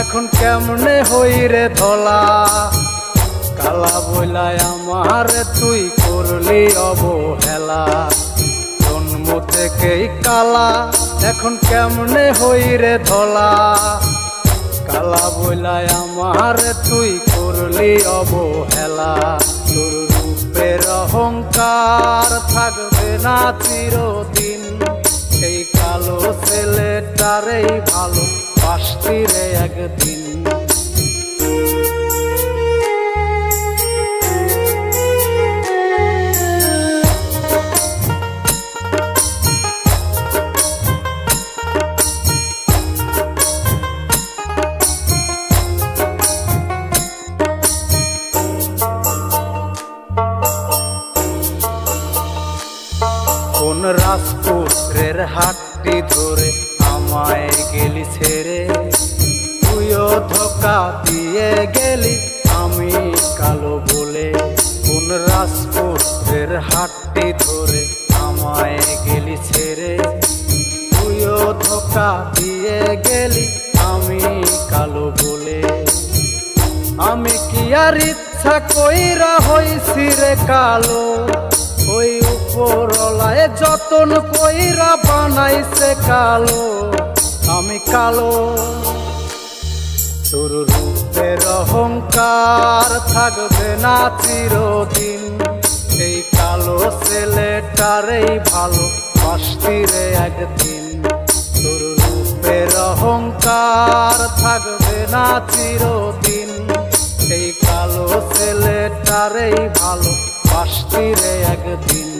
এখন কেমনে হই রে ধলা? কালা বইলাই আমার তুই করলি অবহেলা। জন্ম থেকেই কালা, এখন কেমনে হই রে ধলা? কালা বইলাই আমার তুই করলি অবহেলা। তোর রূপের অহংকার থাকবে না চিরদিন। এই কালো ছেলেটারেই ভালো। বাসতি রে একদিন। কোন রাজপুত্রের হাতটি ধরে আমায় গেলি ছেড়ে, তুইও ধোকা দিয়ে গেলি। আমি কালো বলে কোন রাজপুত্রের হাতটি ধরে আমায় গেলি ছেড়ে, তুইও ধোকা দিয়ে গেলি। আমি কালো বলে আমি কি আর ইচ্ছা কইরা হইছি রে কালো? ওই উপরলায় যতন কইরা বানাইছে কালো, আমি কালো। তোর রূপের অহংকার থাকবে না চিরদিন। এই কালো ছেলেটারেই ভালো বাসতি রে একদিন। তোর রূপের অহংকার থাকবে না চিরদিন। এই কালো ছেলেটারেই ভালো বাসতি রে একদিন।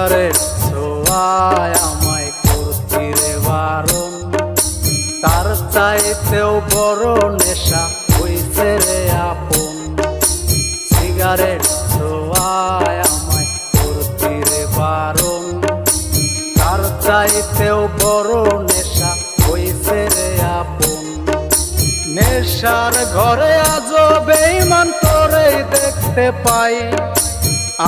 সিগারেট ছোয়ায় আমায় করতি রে বারণ। তার চাইতেও বড় নেশা হইছে রে আপন। সিগারেট ছোয়ায় আমায় করতি রে বারণ। তার চাইতেও বড় নেশা হইছে রে আপন। নেশার ঘরে আজও বেইমান তোরেই দেখতে পাই।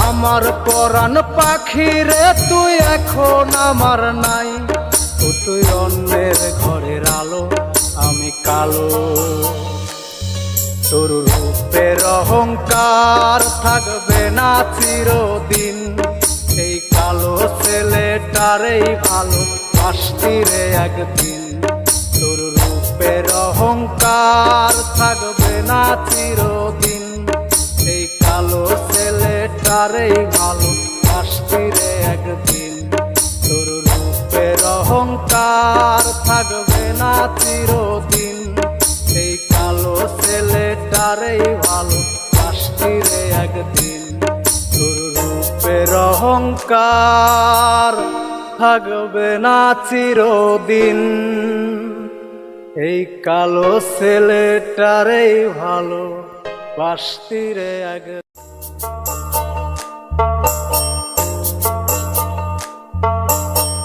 আমার পরাণ পাখি রে, তুই এখন আমার নাই। ও তুই অন্যের ঘরের আলো, আমি কালো। তোর রূপের অহংকার থাকবে না চিরদিন। এই কালো ছেলেটারেই ভালো বাসতি রে একদিন। তোর রূপের অহংকার থাকবে অহংকার থাকবে না চিরদিন। এই কালো ছেলেটারেই ভালো বাসতি রে একদিন। তোর রূপের অহংকার থাকবে না চিরদিন। এই কালো ছেলেটারেই ভালো বাসতি রে এক